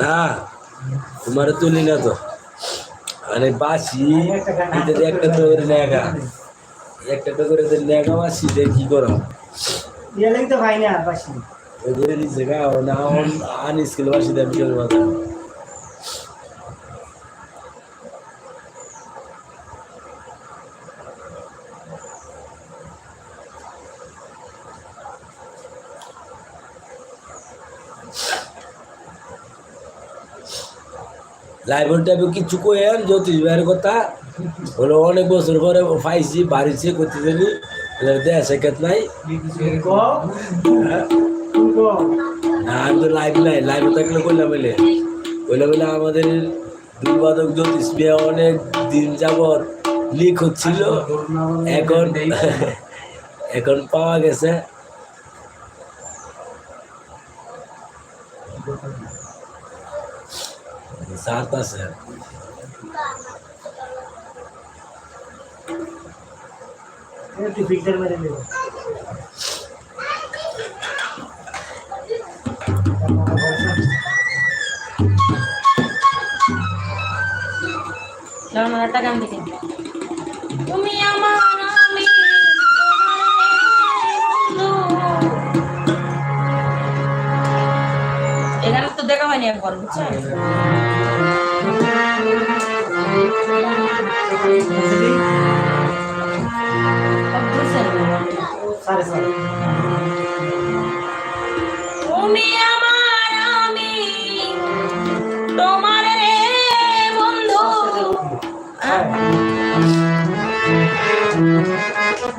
না তোমার তুলি না তো। মানে বাসি একটা তো নেগা একটা তো করে নেগা বাসি দিয়ে কি করো? ভাই না বাসি। নিচে গা না আন স্কুল বাসি দিয়ে বাজার লাইব্রেরিটা কিছু কয়েন জ্যোতিষ ভাইয়ের কথা। হলো অনেক বছর পরে পাইছি বাড়িছে করতে জানি দেয়া শেখাত নাই। হ্যাঁ? না আমি তো লাইভ নাই, লাইভে থাকলে কইলাম বলে কইলাম বলে আমাদের দুর্বাদক জ্যোতিষ ভাইয়া অনেক দিন যাবৎ লিক হচ্ছিল এখন এখন পাওয়া গেছে। সাত আছে একটু মেরে নেব একটা গান দেখে তুমি আমার আমি এখানে তো দেখা হয়নি একবার বুঝছেন? সাড়ে সাড়ে তুমি আমার আমি তোমার রে বন্ধু। তুমি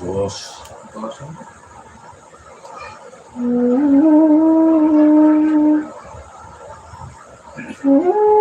দশ Mm-hmm.